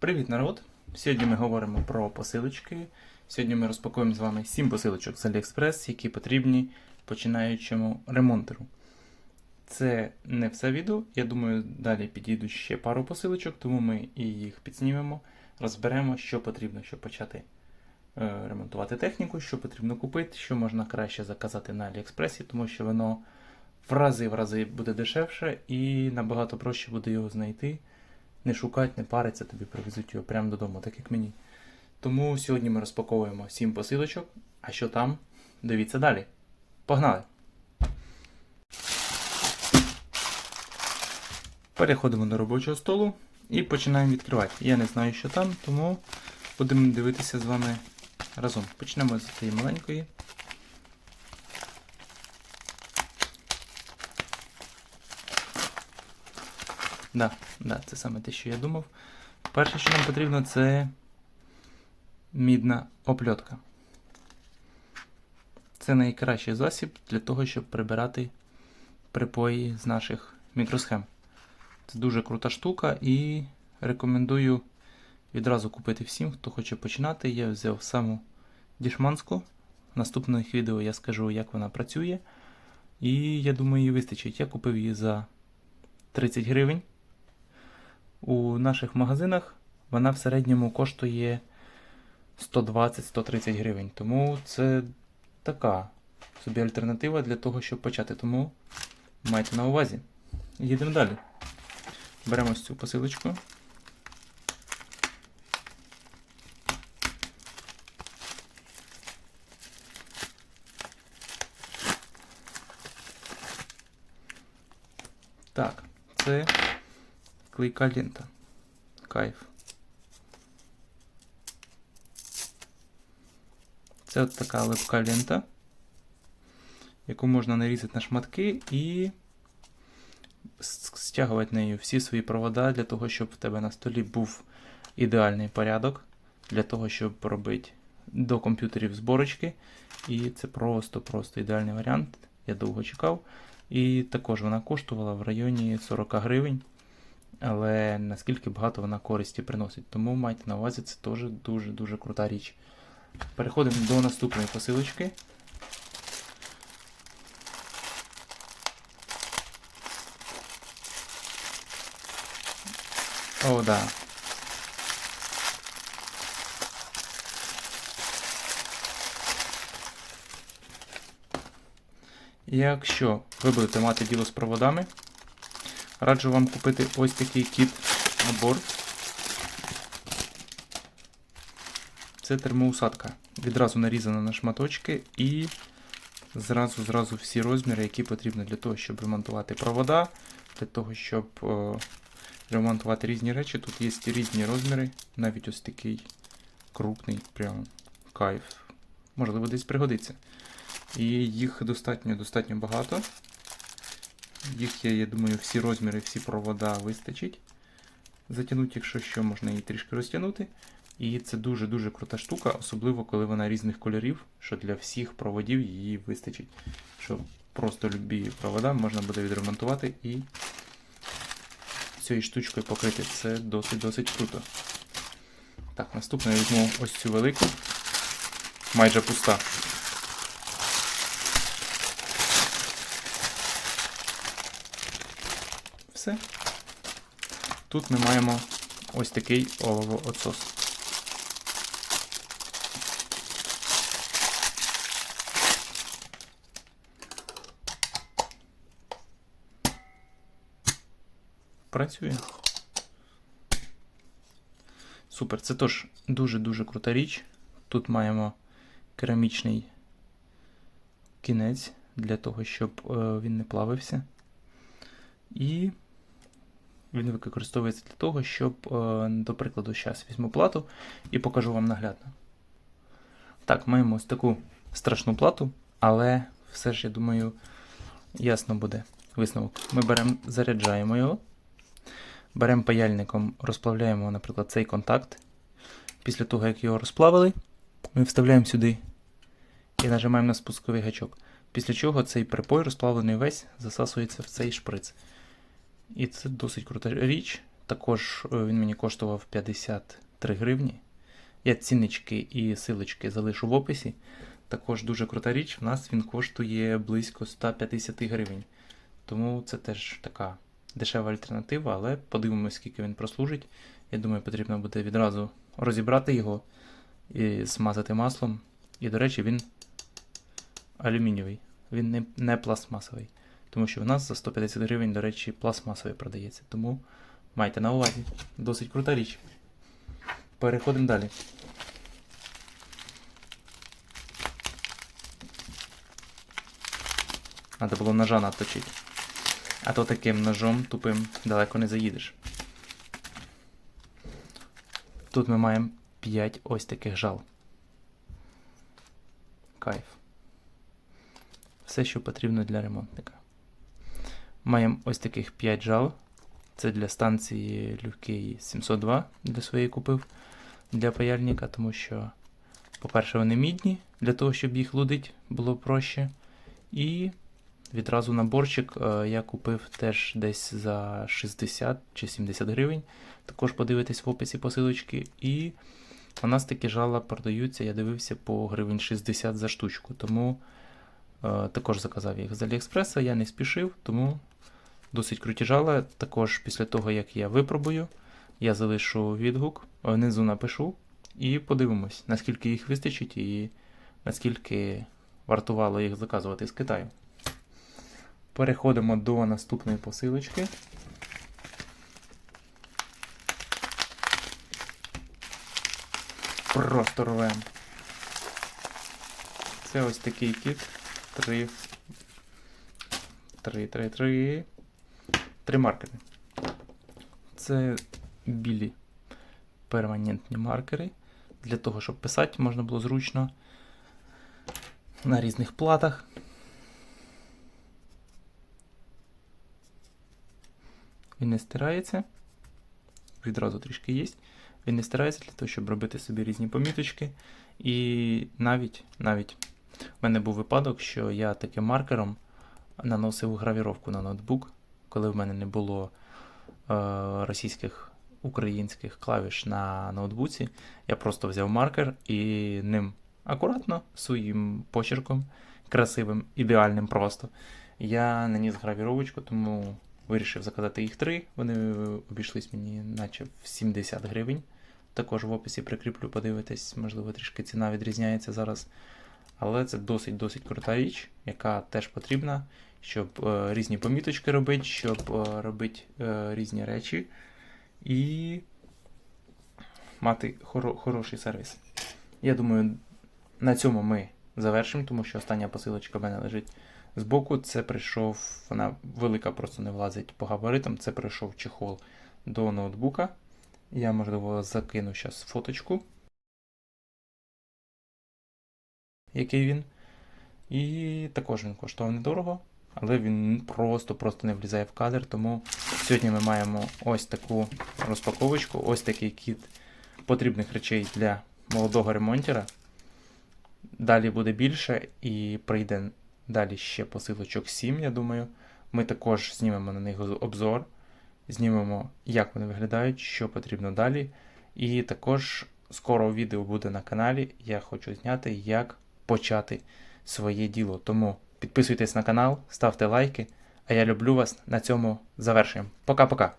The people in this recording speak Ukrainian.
Привіт, народ! Сьогодні ми говоримо про посилочки. Сьогодні ми розпакуємо з вами 7 посилочок з AliExpress, які потрібні починаючому ремонтеру. Це не все відео. Я думаю, далі підійдуть ще пару посилочок, тому ми і їх підснімемо, розберемо, що потрібно, щоб почати е, ремонтувати техніку, що потрібно купити, що можна краще заказати на AliExpress, тому що воно в рази в рази буде дешевше і набагато проще буде його знайти. Не шукати, не париться, тобі привезуть його прямо додому, так як мені. Тому сьогодні ми розпаковуємо 7 посилочок. А що там? Дивіться далі. Погнали! Переходимо до робочого столу і починаємо відкривати. Я не знаю, що там, тому будемо дивитися з вами разом. Почнемо з цієї маленької. Да, да, це саме те, що я думав. Перше, що нам потрібно, це мідна опльотка. Це найкращий засіб для того, щоб прибирати припої з наших мікросхем. Це дуже крута штука і рекомендую відразу купити всім, хто хоче починати. Я взяв саму дішманську. В наступних відео я скажу, як вона працює. І я думаю, її вистачить. Я купив її за 30 гривень. У наших магазинах вона в середньому коштує 120-130 гривень. Тому це така собі альтернатива для того, щоб почати. Тому майте на увазі. Їдемо далі. Беремо ось цю посилочку. Так, це клейка лента. Кайф. Це от така липка лента, яку можна нарізати на шматки і стягувати нею всі свої провода для того, щоб в тебе на столі був ідеальний порядок, для того, щоб робити до комп'ютерів зборочки. І це просто-просто ідеальний варіант. Я довго чекав. І також вона коштувала в районі 40 гривень. Але наскільки багато вона користі приносить. Тому майте на увазі, це теж дуже-дуже крута річ. Переходимо до наступної посилочки. О, да. Якщо ви будете мати діло з проводами, раджу вам купити ось такий кіт-набор. Це термоусадка. Відразу нарізана на шматочки і зразу зразу всі розміри, які потрібні для того, щоб ремонтувати провода, для того, щоб е, ремонтувати різні речі. Тут є різні розміри, навіть ось такий крупний, прям кайф. Можливо, десь пригодиться. І їх достатньо достатньо багато. Їх є, я думаю, всі розміри, всі провода вистачить. Затягнути, якщо що, можна її трішки розтягнути. І це дуже-дуже крута штука, особливо коли вона різних кольорів, що для всіх проводів її вистачить. Що просто любі провода можна буде відремонтувати і цією штучкою покрити. Це досить-досить круто. Так, наступне я візьму ось цю велику, майже пуста. Все. Тут ми маємо ось такий олово-отсос. Працює. Супер, це теж дуже-дуже крута річ. Тут маємо керамічний кінець для того, щоб е, він не плавився. І він використовується для того, щоб, е, до прикладу, зараз візьму плату і покажу вам наглядно. Так, маємо ось таку страшну плату, але все ж, я думаю, ясно буде висновок. Ми беремо, заряджаємо його, беремо паяльником, розплавляємо, наприклад, цей контакт. Після того, як його розплавили, ми вставляємо сюди і нажимаємо на спусковий гачок. Після чого цей припой розплавлений весь засасується в цей шприц. І це досить крута річ, Також е, він мені коштував 53 гривні. Я ціннички і силочки залишу в описі. Також дуже крута річ. В нас він коштує близько 150 гривень. Тому це теж така дешева альтернатива, але подивимось, скільки він прослужить. Я думаю, потрібно буде відразу розібрати його і смазати маслом. І, до речі, він алюмінієвий, він не, не пластмасовий. Тому що в нас за 150 гривень, до речі, пластмасовий продається. Тому майте на увазі. Досить крута річ. Переходимо далі. Надо було ножа наточити. А то таким ножом тупим далеко не заїдеш. Тут ми маємо 5 ось таких жал. Кайф. Все, що потрібно для ремонтника. Маємо ось таких 5 жал. Це для станції Люкей 702 для своєї купив для паяльника, тому що, по-перше, вони мідні, для того, щоб їх лудити було проще. І відразу наборчик е, я купив теж десь за 60 чи 70 гривень. Також подивитесь в описі посилочки. І у нас такі жала продаються, я дивився по гривень 60 за штучку. Тому е, також заказав їх з Аліекспреса, я не спішив, тому досить круті жала. Також після того, як я випробую, я залишу відгук, внизу напишу і подивимось, наскільки їх вистачить і наскільки вартувало їх заказувати з Китаю. Переходимо до наступної посилочки. Просто рвем. Це ось такий кіт. Три. Три, три, три. Три маркери. Це білі перманентні маркери. Для того, щоб писати, можна було зручно на різних платах. Він не стирається. Відразу трішки є. Він не стирається для того, щоб робити собі різні поміточки. І навіть навіть в мене був випадок, що я таким маркером наносив гравіровку на ноутбук, коли в мене не було е, російських українських клавіш на ноутбуці. Я просто взяв маркер і ним акуратно своїм почерком, красивим, ідеальним просто. Я наніс гравіровочку, тому вирішив заказати їх три. Вони обійшлись мені наче в 70 гривень. Також в описі прикріплю, подивитись, можливо, трішки ціна відрізняється зараз. Але це досить-досить крута річ, яка теж потрібна, щоб е, різні поміточки робити, щоб е, робити е, різні речі і мати хоро- хороший сервіс. Я думаю, на цьому ми завершимо, тому що остання посилочка в мене лежить збоку. Це прийшов, вона велика, просто не влазить по габаритам. Це прийшов чехол до ноутбука. Я, можливо, закину зараз фоточку, який він. І також він коштував недорого, але він просто-просто не влізає в кадр. Тому сьогодні ми маємо ось таку розпаковочку, ось такий кіт потрібних речей для молодого ремонтера. Далі буде більше і прийде далі ще посилочок 7, я думаю. Ми також знімемо на них обзор, знімемо, як вони виглядають, що потрібно далі. І також скоро відео буде на каналі. Я хочу зняти, як почати своє діло. Тому підписуйтесь на канал, ставте лайки. А я люблю вас. На цьому завершуємо. Пока-пока.